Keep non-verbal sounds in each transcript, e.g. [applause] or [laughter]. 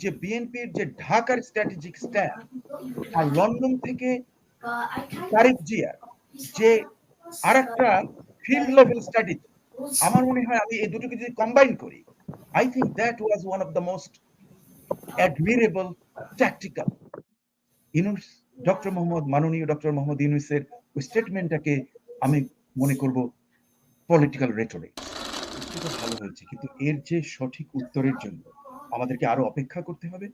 যে বিএনপির যে ঢাকার স্ট্র্যাটেজিক স্ট্যান্ড আর লন্ডন থেকে তারিক জিয়ার যে আরেকটা ফিল্ড লেভেল স্ট্র্যাটেজি আমার মনে হয় আমি এই দুটোকে যদি কম্বাইন করি I think that was one of the most admirable tactical Yunus doctor Muhammad মাননীয় ডক্টর মোহাম্মদ ইউনুসের স্টেটমেন্টটাকে আমি মনে করব পলিটিক্যাল রেটরিক ভালো হয়েছে, কিন্তু এর যে সঠিক উত্তরের জন্য আমাদেরকে আরও অপেক্ষা করতে হবে।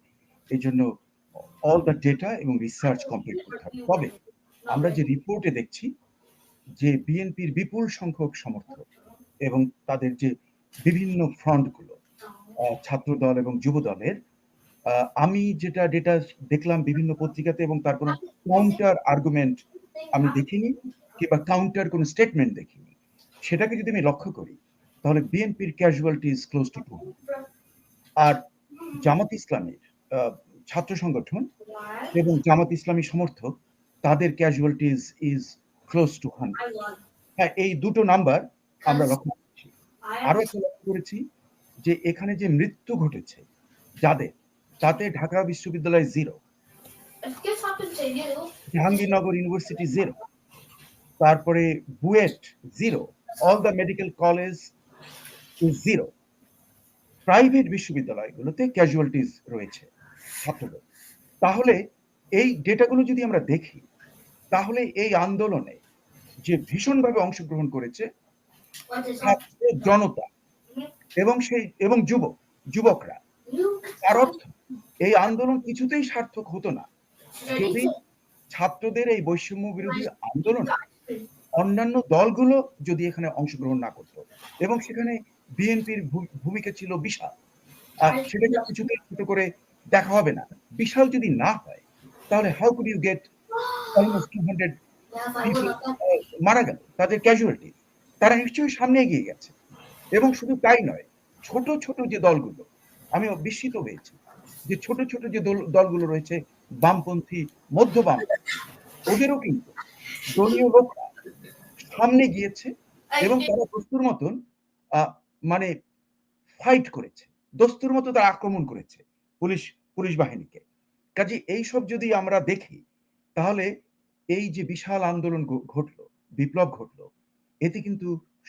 এই জন্য অল দ্য ডেটা এবং রিসার্চ কমপ্লিট করতে হবে। তবে আমরা যে রিপোর্টে দেখছি, যে বিএনপির বিপুল সংখ্যক সমর্থক এবং তাদের যে বিভিন্ন ফ্রন্টগুলো ছাত্র দল এবং যুব দলের আমি যেটা ডেটা দেখলাম বিভিন্ন পত্রিকাতে এবং তার কোনো কাউন্টার আর্গুমেন্ট আমি দেখিনি কিংবা কাউন্টার কোনো স্টেটমেন্ট দেখিনি। সেটাকে যদি আমি লক্ষ্য করি, তাহলে বিএনপির casualty is close to two আর জামাত ইসলামের ছাত্র সংগঠন এবং জামাত ইসলামী সমর্থক তাদের casualty is close to hundred হ্যাঁ এই দুটো নাম্বার আমরা লক্ষ্য করছি। আরও একটা লক্ষ্য করেছি যে এখানে যে মৃত্যু ঘটেছে যাদের তাতে ঢাকা বিশ্ববিদ্যালয় জিরো জাহাঙ্গীরনগর ইউনিভার্সিটি জিরো তারপরে BUET zero all the medical college zero private বিশ্ববিদ্যালয়গুলোতে casualties রয়েছে ছাত্রদের। তাহলে এই ডেটাগুলো যদি আমরা দেখি, তাহলে এই আন্দোলনে যে ভীষণভাবে অংশগ্রহণ করেছে জনতা এবং সেই এবং যুবক, যুবকরা। তার অর্থ এই আন্দোলন কিছুতেই সার্থক হতো না। যদি ছাত্রদের এই বৈষম্য বিরোধী আন্দোলন অন্যান্য দলগুলো যদি এখানে অংশগ্রহণ না করতো এবং সেখানে বিএনপির ভূমিকা ছিল বিশাল। আর সেটাকে কিছুতেই ছোট করে দেখা হবে না। বিশাল যদি না হয় তাহলে how could you get almost two hundred মারা গেল? তাদের ক্যাজুয়ালিটি তারা নিশ্চয়ই সামনে এগিয়ে গেছে। এবং শুধু তাই নয় ছোট ছোট যে দলগুলো আমি বিস্মিত হয়েছি যে ছোট ছোট যে দলগুলো রয়েছে বামপন্থী মধ্য বাম ওদেরও কিন্তু দলীয় লোকরা সামনে গিয়েছে এবং তারা দস্তুর মতন মানে ফাইট করেছে, দস্তুর মতো তারা আক্রমণ করেছে পুলিশ পুলিশ বাহিনীকে। কাজে এইসব যদি আমরা দেখি, তাহলে এই যে বিশাল আন্দোলন ঘটলো, বিপ্লব ঘটলো, এতে কিন্তু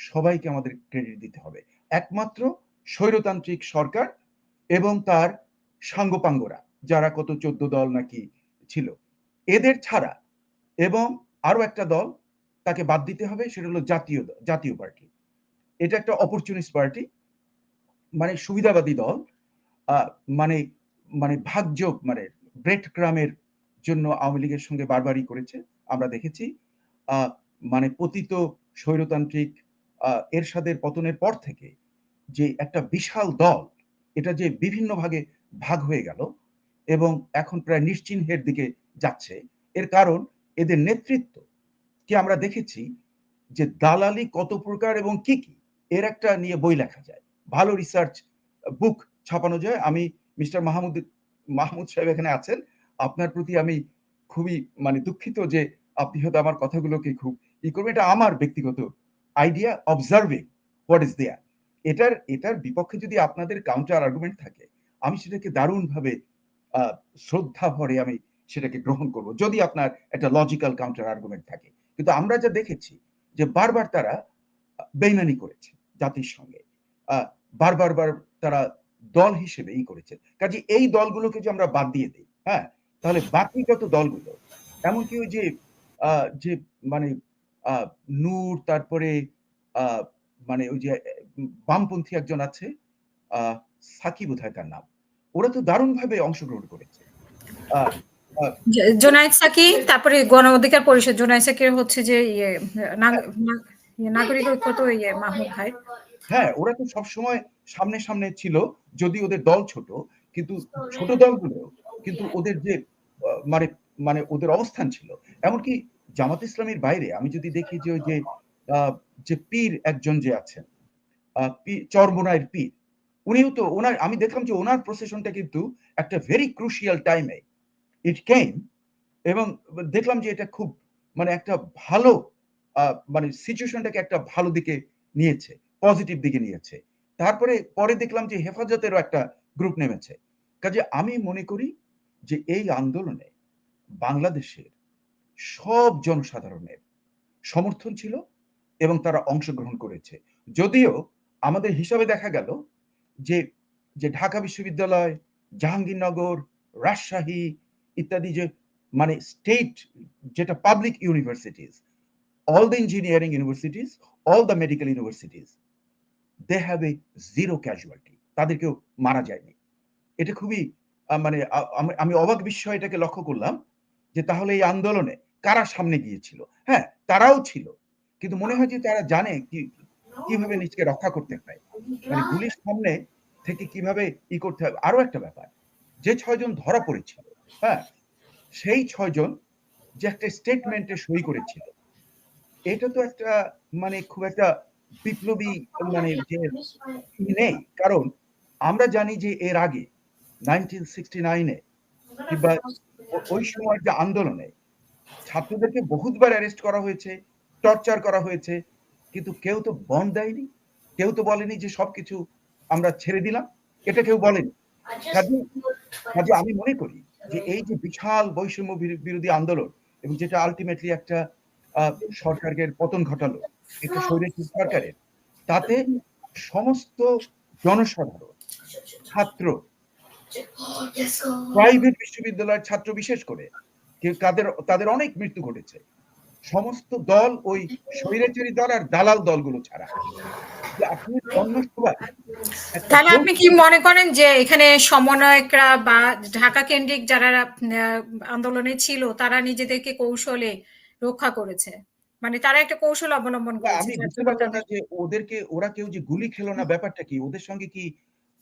সবাইকে আমাদের ক্রেডিট দিতে হবে। একমাত্র স্বৈরতান্ত্রিক সরকার এবং তার সাঙ্গপাঙ্গরা, যারা কত চোদ্দ দল নাকি ছিল। এদের ছাড়া এবং আরও একটা দল তাকে বাদ দিতে হবে, সেটা হলো জাতীয় জাতীয় পার্টি। এটা একটা অপরচুনিস্ট পার্টি মানে সুবিধাবাদী দল মানে মানে ভাগযোগ মানে ব্রেড ক্রামের জন্য আওয়ামী লীগের সঙ্গে বারবারই করেছে, আমরা দেখেছি। মানে পতিত স্বৈরতান্ত্রিক এরশাদের পতনের পর থেকে যে একটা বিশাল দল, এটা যে বিভিন্ন ভাগে ভাগ হয়ে গেল এবং এখন প্রায় নিশ্চিহ্নের দিকে যাচ্ছে। এর কারণ, এদের নেতৃত্ব, কি আমরা দেখেছি যে দালালি কত প্রকার এবং কি কি? এর একটা নিয়ে বই লেখা যায়। ভালো রিসার্চ বুক ছাপানো যায়। আমি মিস্টার মাহমুদ মাহমুদ সাহেব এখানে আছেন। আপনার প্রতি আমি খুবই মানে দুঃখিত যে আপনি হয়তো আমার কথাগুলোকে খুব ই করবেন। এটা আমার ব্যক্তিগত idea observing what is there এটার এটার বিপক্ষে যদি আপনাদের কাউন্টার আর্গুমেন্ট থাকে, আমি সেটাকে দারুণভাবে শ্রদ্ধা ভরে আমি সেটাকে গ্রহণ করব। যদি আপনার একটা লজিক্যাল কাউন্টার আর্গুমেন্ট থাকে। কিন্তু আমরা যা দেখেছি যে বারবার তারা বেইমানি করেছে। জাতির সঙ্গে। বারবার বার তারা দল হিসেবে ই করেছে। কাজে এই দলগুলোকে যে আমরা বাদ দিয়ে দিই হ্যাঁ? তাহলে বাকি যত দলগুলো এমনকি ওই যে যে মানে নূর তারপরে মানে ওই যে বামপন্থী একজন আছে সাকিব বোধহয় তার নাম? ওরা তো দারুণ ভাবে অংশগ্রহণ করেছে। জোনায়েদ সাকি তারপরে গণ অধিকার পরিষদ জোনায়েদ সাকির হচ্ছে যে ইয়ে নাগরিক ঐক্য তো মাহমুদ ভাই। হ্যাঁ ওরা তো সবসময় সামনে সামনে ছিল, যদি ওদের দল ছোট, কিন্তু ছোট দলগুলো, কিন্তু ওদের যে মানে মানে ওদের অবস্থান ছিল। এমনকি জামাত ইসলামের বাইরে, আমি যদি দেখি যে ওই যে যে পীর একজন যে আছেন চরমোনায়ের পীর উনিও তো ওনার, আমি দেখলাম যে ওনার প্রসেশনটা কিন্তু একটা ভেরি ক্রুশিয়াল টাইমে ইট কেম এবং দেখলাম যে এটা খুব মানে একটা ভালো মানে সিচুয়েশনটাকে একটা ভালো দিকে নিয়েছে পজিটিভ দিকে নিয়েছে। তারপরে পরে দেখলাম যে হেফাজতেরও একটা গ্রুপ নেমেছে। কাজে আমি মনে করি যে এই আন্দোলনে বাংলাদেশের সব জনসাধারণের সমর্থন ছিল এবং তারা অংশগ্রহণ করেছে। যদিও আমাদের হিসাবে দেখা গেল যে যে ঢাকা বিশ্ববিদ্যালয়, জাহাঙ্গীরনগর, রাজশাহী ইত্যাদি যে মানে স্টেট যেটা public universities all the engineering universities, all the medical universities, they have a zero casualty. তাদের মারা যায়নি। এটা খুবই মানে আমি অবাক বিস্ময় এটাকে লক্ষ্য করলাম যে তাহলে এই আন্দোলনে কারা সামনে গিয়েছিল? হ্যাঁ তারাও ছিল। কিন্তু মনে হয় যে তারা জানে কি কীভাবে নিজেকে রক্ষা করতে হয়। মানে গুলির সামনে থেকে কীভাবে ই করতে হবে আরও একটা ব্যাপার। যে ছয়জন ধরা পড়েছিল হ্যাঁ সেই ছয়জন যে একটা স্টেটমেন্টে সই করেছিল এটা তো একটা মানে খুব একটা বিপ্লবী মানে [laughs] যে নেই। কারণ আমরা জানি যে এর আগে নাইনটিন সিক্সটি নাইনে কিংবা ওই সময় যে আন্দোলনে ছাত্রদেরকে বহুতবার অ্যারেস্ট করা হয়েছে টর্চার করা হয়েছে কিন্তু কেউ তো বন দেয়নি কেউ তো বলেনি যে সবকিছু আমরা ছেড়ে দিলাম এটা কেউ বলেনি। কাজে কাজে আমি মনে করি যে এই যে বিশাল বৈষম্য বিরোধী আন্দোলন এবং যেটা আলটিমেটলি একটা সরকারের পতন ঘটালো। একটা স্বৈরাচারী সরকারের। তাতে সমস্ত জনসাধারণ ছাত্র প্রাইভেট বিশ্ববিদ্যালয়ের ছাত্র বিশেষ করে তাদের তাদের অনেক মৃত্যু ঘটেছে। সমস্ত দল ওই স্বৈরাচারী দল আর দালাল দলগুলো ছাড়া। আপনি অন্য সবাই তাহলে আপনি কি মনে করেন যে এখানে সমন্বয়করা বা ঢাকা কেন্দ্রিক যারা আন্দোলনে ছিল তারা নিজেদেরকে কৌশলে রক্ষা করেছে। মানে তারা একটা কৌশল অবলম্বন করেছে আমি বুঝতে পারলাম না যে ওদেরকে ওরা কেউ যে গুলি খেলো না ব্যাপারটা কি? ওদের সঙ্গে কি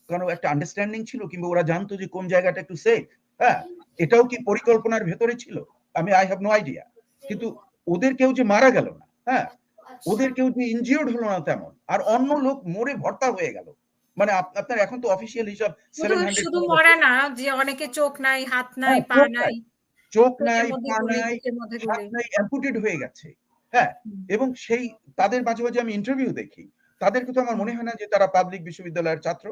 কোনো একটা আন্ডারস্ট্যান্ডিং ছিল? কিংবা ওরা জানতো যে কোন জায়গাটা একটু সেফ হ্যাঁ এটাও কি পরিকল্পনার ভেতরে ছিল? আমি আই হ্যাভ নো আইডিয়া কিন্তু ওদের কেউ যে মারা গেল না হ্যাঁ ওদের কেউ যে ইনজিওর্ড হলো না তেমন। আর অন্য লোক মরে ভর্তা হয়ে গেল। মানে আপনার এখন তো অফিসিয়াল হিসাব শুধু মরা না যে অনেকে চোখ নাই হাত নাই হ্যাঁ, পা নাই। নাই, চোখ নাই পা নাই হাত নাই অ্যাম্পুটেড হয়ে গেছে। হ্যাঁ এবং সেই তাদের মাঝে মাঝে আমি ইন্টারভিউ দেখি। তাদেরকে তো আমার মনে হয় না যে তারা পাবলিক বিশ্ববিদ্যালয়ের ছাত্র।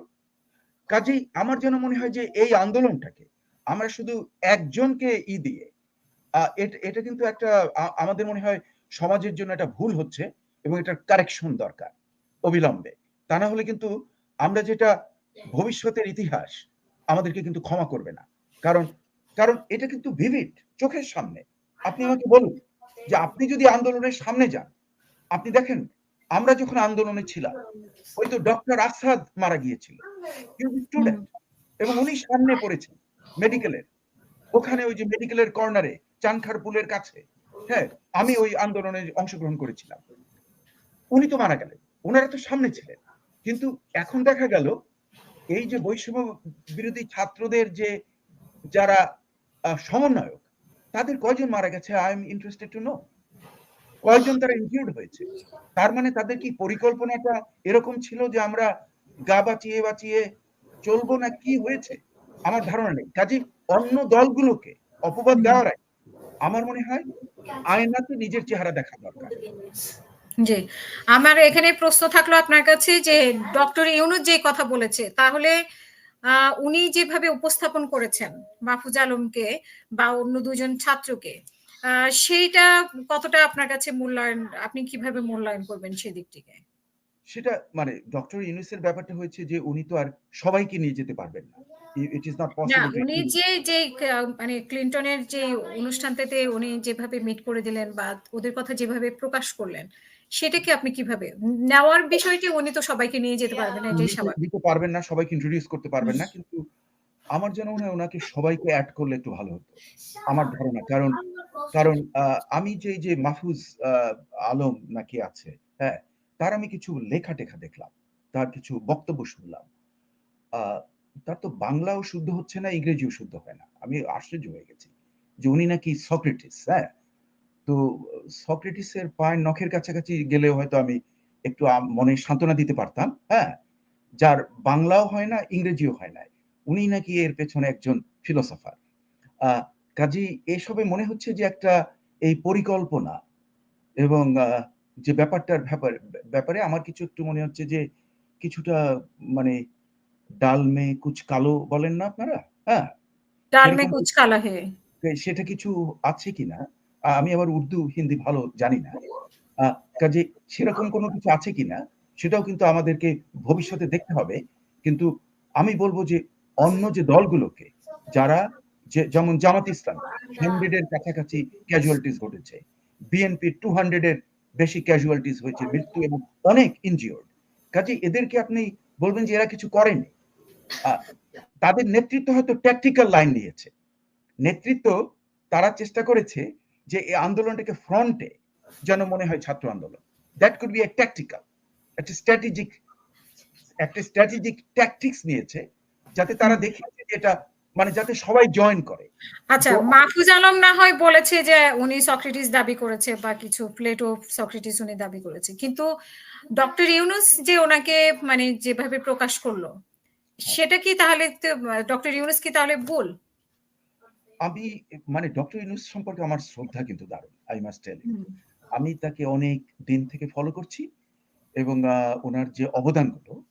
কাজেই আমার যেন মনে হয় যে এই আন্দোলনটাকে আমরা শুধু একজনকে ই দিয়ে এটা কিন্তু একটা আমাদের মনে হয় সমাজের জন্য একটা ভুল হচ্ছে এবং এটার কারেকশন দরকার অবিলম্বে। তা না হলে কিন্তু আমরা যেটা ভবিষ্যতের ইতিহাস আমাদেরকে কিন্তু ক্ষমা করবে না। কারণ কারণ এটা কিন্তু ভিভিড চোখের সামনে। আপনি আমাকে বলুন যে আপনি যদি আন্দোলনের সামনে যান, আপনি দেখেন, আমরা যখন আন্দোলনে ছিলাম, ওই তো ডক্টর আসাদ মারা গিয়েছিল এবং উনি সামনে পড়েছেন মেডিকেলের ওখানে ওই যে মেডিকেলের কর্নারে চানখার পুলের কাছে হ্যাঁ আমি ওই আন্দোলনে অংশগ্রহণ করেছিলাম। উনি তো মারা গেলেন, ওনারা তো সামনে ছিলেন। কিন্তু এখন দেখা গেল, এই যে বৈষম্য বিরোধী ছাত্রদের যে যারা সমন্বয়ক। তাদের কয়জন মারা গেছে I am interested to know কয়জন তারা ইনজিউর্ড হয়েছে? তার মানে তাদের কি পরিকল্পনাটা এরকম ছিল যে আমরা গা বাঁচিয়ে বাঁচিয়ে চলবো না কি হয়েছে? আমার ধারণা নেই। কাজে অন্য দলগুলোকে অপবাদ দেওয়ার আমার মনে হয় আয়নাতে নিজের চেহারা দেখা দরকার। জি। আমার এখানে প্রশ্ন থাকল আপনার কাছে যে ডক্টর ইউনুস যে কথা বলেছে, তাহলে উনি যেভাবে উপস্থাপন করেছেন মাহফুজ আলমকে বা অন্য দুজন ছাত্রকে সেইটা কতটা আপনার কাছে মূল্যায়ন আপনি কীভাবে মূল্যায়ন করবেন সেদিক থেকে সেটা মানে ডক্টর ইউনুসের ব্যাপারটা হয়েছে যে উনি তো আর সবাইকে নিয়ে যেতে পারবেন না। ইট ইজ নট পসিবল উনি যে যে মানে ক্লিনটনের যে অনুষ্ঠানটাতে উনি যেভাবে মিট করে দিলেন বা ওদের কথা যেভাবে প্রকাশ করলেন সেটাকে আপনি কীভাবে নেওয়ার বিষয়টি উনি তো সবাইকে নিয়ে যেতে পারবেন না এটাই স্বাভাবিক দিতে পারবেন না সবাইকে ইন্ট্রোডিউস করতে পারবেন না কিন্তু আমার যেন মনে হয় ওনাকে সবাইকে অ্যাড করলে একটু ভালো হতো আমার ধারণা। কারণ কারণ আহ, আমি যে যে মাহফুজ আহ, আলম নাকি আছে হ্যাঁ তার আমি কিছু লেখা টেখা দেখলাম তার কিছু বক্তব্য শুনলাম। আহ, তার তো বাংলাও শুদ্ধ হচ্ছে না ইংরেজিও শুদ্ধ হয় না। আমি আশ্চর্য হয়ে গেছি যে উনি নাকি সক্রেটিস হ্যাঁ? তো সক্রেটিসের পায়ের নখের কাছাকাছি গেলেও হয়তো আমি একটু মনে সান্ত্বনা দিতে পারতাম হ্যাঁ? যার বাংলাও হয় না ইংরেজিও হয় না। উনি নাকি এর পেছনে একজন ফিলোসফার কাজী এসবে মনে হচ্ছে যে একটা এই পরিকল্পনা এবং যে ব্যাপারটার ব্যাপার ব্যাপারে আমার কিছু একটু মনে হচ্ছে যে কিছুটা মানে ডাল মে কুচ কালো বলেন না আপনারা হ্যাঁ? ডাল মে কুচ কালা হে। সেটা কিছু আছে কিনা? আমি আবার উর্দু, হিন্দি ভালো জানি না। আ কাজেই সেরকম কোনো কিছু আছে কিনা সেটাও কিন্তু আমাদেরকে ভবিষ্যতে দেখতে হবে। কিন্তু আমি বলব যে অন্য যে দলগুলোকে যারা যেমন জামাত ইসলাম 100 এর কাছাকাছি ক্যাজুয়ালিটিস ঘটেছে। বিএনপি 200 এর বেশি ক্যাজুয়ালিটিস হয়েছে, মৃত্যু এবং অনেক ইনজিওর্ড। কাজে এদেরকে আপনি বলবেন যে এরা কিছু করেনি। তাদের নেতৃত্ব হয়তো ট্যাকটিক্যাল লাইন নিয়েছে। নেতৃত্ব তারা চেষ্টা করেছে যে এই আন্দোলনটাকে ফ্রন্টে যেন মনে হয় ছাত্র আন্দোলন। That could be a tactical একটা স্ট্র্যাটেজিক একটা স্ট্র্যাটেজিক ট্যাকটিক্স নিয়েছে যাতে তারা দেখিয়েছে যে এটা মানে যাতে সবাই জয়েন করে। আচ্ছা মাহফুজ আলম না হয় বলেছে যে উনি সক্রেটিস দাবি করেছে বা কিছু প্লেটো সক্রেটিস উনি দাবি করেছে। কিন্তু ডক্টর ইউনুস যে ওনাকে মানে যেভাবে প্রকাশ করল সেটা কি তাহলে ডক্টর ইউনুস কি তাহলে ভুল? আমি মানে ডক্টর ইউনুস সম্পর্কে আমার শ্রদ্ধা কিন্তু দারুণ। Tell you. হুম। আমি তাকে অনেক দিন থেকে ফলো করছি এবং আ উনার যে অবদানগুলো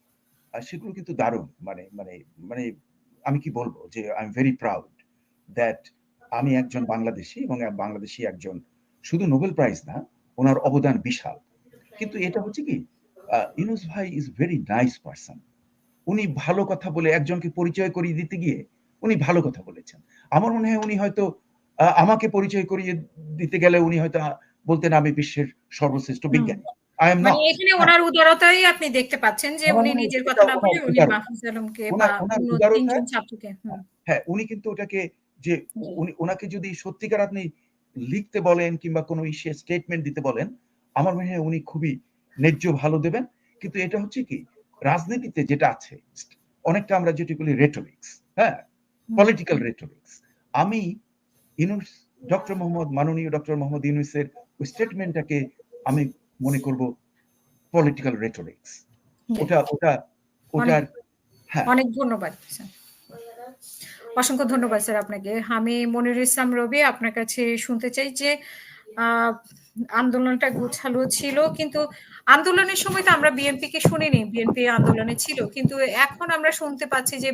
সেগুলো কিন্তু দারুণ। মানে মানে মানে আমি কি বলব যে I am very proud that আমি একজন বাংলাদেশী এবং বাংলাদেশী একজন শুধু নোবেল প্রাইজ না, ওনার অবদান বিশাল। কিন্তু এটা হচ্ছে কি ইউনুস ভাই ইজ ভেরি নাইস পার্সন উনি ভালো কথা বলে একজনকে পরিচয় করিয়ে দিতে গিয়ে উনি ভালো কথা বলেছেন। আমার মনে হয় উনি হয়তো আমাকে পরিচয় করিয়ে দিতে গেলে উনি হয়তো বলতেন আমি বিশ্বের সর্বশ্রেষ্ঠ। বিজ্ঞানী। মানে এখানে হ্যাঁ। ওনার উদারতাই আপনি দেখতে পাচ্ছেন যে উনি নিজের কথা না বলে উনি মাহফুজ আলমকে বা উনার উনার অন্য উদারতা ৩ জন ছাত্রকে হ্যাঁ, উনি কিন্তু ওটাকে যে উনি উনাকে যদি সত্যিকার আপনি লিখতে বলেন কিংবা কোনো স্টেটমেন্ট দিতে বলেন, আমার মনে হয় উনি খুবই ন্যায্য ভালো দেবেন। কিন্তু এটা হচ্ছে কি রাজনীতিতে যেটা আছে অনেকটা আমরা যেটি বলি রেটরিক্স, হ্যাঁ? Political rhetorics. আমি ইউনুস ডক্টর মোহাম্মদ মাননীয় ডক্টর মোহাম্মদ ইউনুসের স্টেটমেন্টটাকে আমি মনে করব পলিটিক্যাল রেটরিক্স। ওটা ওটা অনেক ওটার হ্যাঁ। অনেক ধন্যবাদ স্যার। অসংখ্য ধন্যবাদ স্যার আপনাকে। আমি মনির ইসলাম রবি আপনার কাছে শুনতে চাই যে আন্দোলনটা গোছালো ছিল কিন্তু আন্দোলনের সময় তো আমরা বিএনপিকে শুনিনি। বিএনপি আন্দোলনে ছিল। কিন্তু এখন আমরা শুনতে পাচ্ছি যে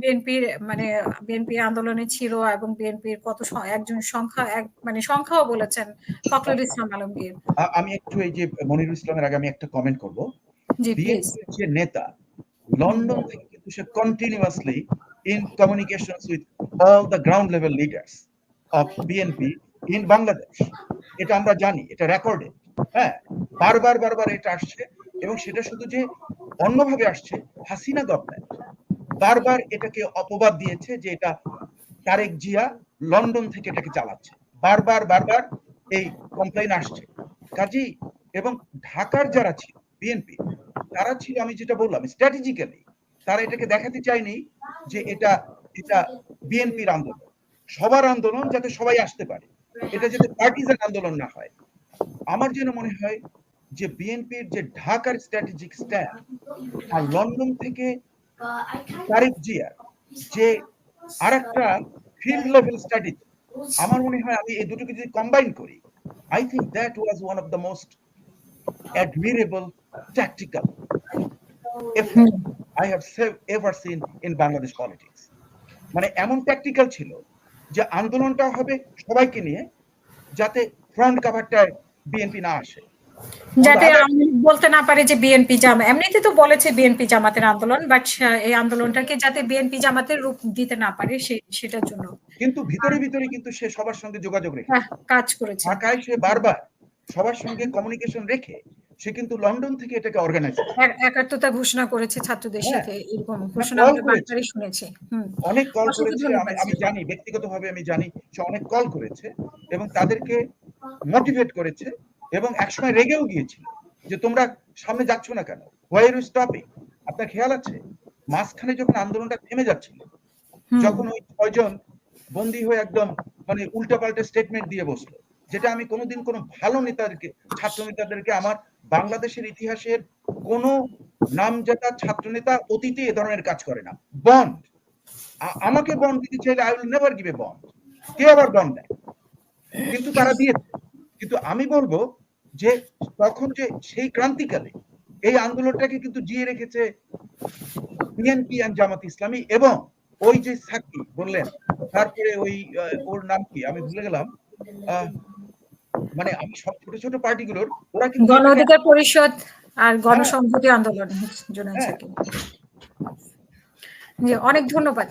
বিএনপির মানে বিএনপি আন্দোলনে ছিল এবং বিএনপির কত একজন সংখ্যা এক মানে সংখ্যাও বলেছেন ফখরুল ইসলাম আলমগীর। আমি একটু এই যে মনিরুল ইসলামের আগে আমি একটা কমেন্ট করব। বিএনপির যে নেতা লন্ডন থেকে কিন্তু সে continuously in communications with all the ground level leaders of BNP in Bangladesh. এটা আমরা জানি, এটা রেকর্ডেড। হ্যাঁ? বারবার, বারবার এটা আসছে এবং সেটা শুধু যে অন্যভাবে আসছে, হাসিনা গভর্নমেন্ট বারবার এটাকে অপবাদ দিয়েছে যে এটা তারেক জিয়া লন্ডন থেকে এটাকে চালাচ্ছে। বারবার, বারবার এই কমপ্লেইন আসছে। কাজেই এবং ঢাকার যারা ছিল বিএনপি তারা ছিল আমি যেটা বললাম স্ট্র্যাটেজিক্যালি তারা এটাকে দেখাতে চায়নি যে এটা এটা বিএনপির আন্দোলন। সবার আন্দোলন যাতে সবাই আসতে পারে। এটা যাতে পার্টিজান আন্দোলন না হয়। আমার যেন মনে হয় যে বিএনপির যে ঢাকার স্ট্র্যাটেজিক স্ট্যান্ড আর লন্ডন থেকে তারেক জিয়ার যে আরেকটা ফিল্ড লেভেল স্ট্র্যাটেজি আমার মনে হয় আমি এই দুটোকে যদি কম্বাইন করি think that was one of the most admirable tactical effort I have se- ever seen in Bangladesh politics. মানে এমন ট্যাকটিক্যাল ছিল যে আন্দোলনটা হবে সবাইকে নিয়ে, যাতে ফ্রন্ট কাভারটায় বিএনপি না আসে। যাতে বলতে না পারে যে বিএনপি জামা এমনিতে তো বলেছে বিএনপি জামাতের আন্দোলন বাট এই আন্দোলনটাকে যাতে বিএনপি জামাতের রূপ দিতে না পারে সে সেটার জন্য। কিন্তু ভিতরে ভিতরে কিন্তু সে সবার সঙ্গে যোগাযোগ রেখে কাজ করেছে। ঢাকায় সে বারবার সবার সঙ্গে কমিউনিকেশন রেখে সে কিন্তু লন্ডন থেকে এটাকে অর্গানাইজ এক- একাত্মতা ঘোষণা করেছে ছাত্রদের হ্যাঁ। সাথে এরকম ঘোষণা কল আমরা শুনেছি। অনেক কল করেছে আমি জানি ব্যক্তিগতভাবে আমি জানি সে অনেক কল করেছে এবং তাদেরকে মোটিভেট করেছে এবং একসময় রেগেও গিয়েছিল যে তোমরা সামনে যাচ্ছ না কেন? হোয়ার ইউ স্টপিং আপনার খেয়াল আছে? মাঝখানে যখন আন্দোলনটা থেমে যাচ্ছিল যখন ওই ছয়জন বন্দী হয়ে একদম মানে উল্টাপাল্টা স্টেটমেন্ট দিয়ে বসল যেটা আমি কোনোদিন কোনো ভালো নেতাদেরকে ছাত্র নেতাদেরকে আমার বাংলাদেশের ইতিহাসের কোন নামজাদা ছাত্র নেতা অতীতে এ ধরনের কাজ করে না। বন্ড আমাকে বন্ড দিতে চাইলে I will never give a bond কে আবার বন্ড দেয়? কিন্তু তারা দিয়েছে। কিন্তু আমি বলব যে তখন যে সেই ক্রান্তিকালে এই আন্দোলনটাকে কিন্তু জিয়ে রেখেছে বিএনপি এন্ড জামাত ইসলামী এবং ওই যে সাকি বললেন তারপরে ওই ওর নাম কি? আমি ভুলে গেলাম। আহ, মানে আমি সব ছোট ছোট পার্টিগুলোর ওরা কিন্তু গণ অধিকার পরিষদ আর গণসংহতি আন্দোলন হ্যাঁ। জি অনেক ধন্যবাদ।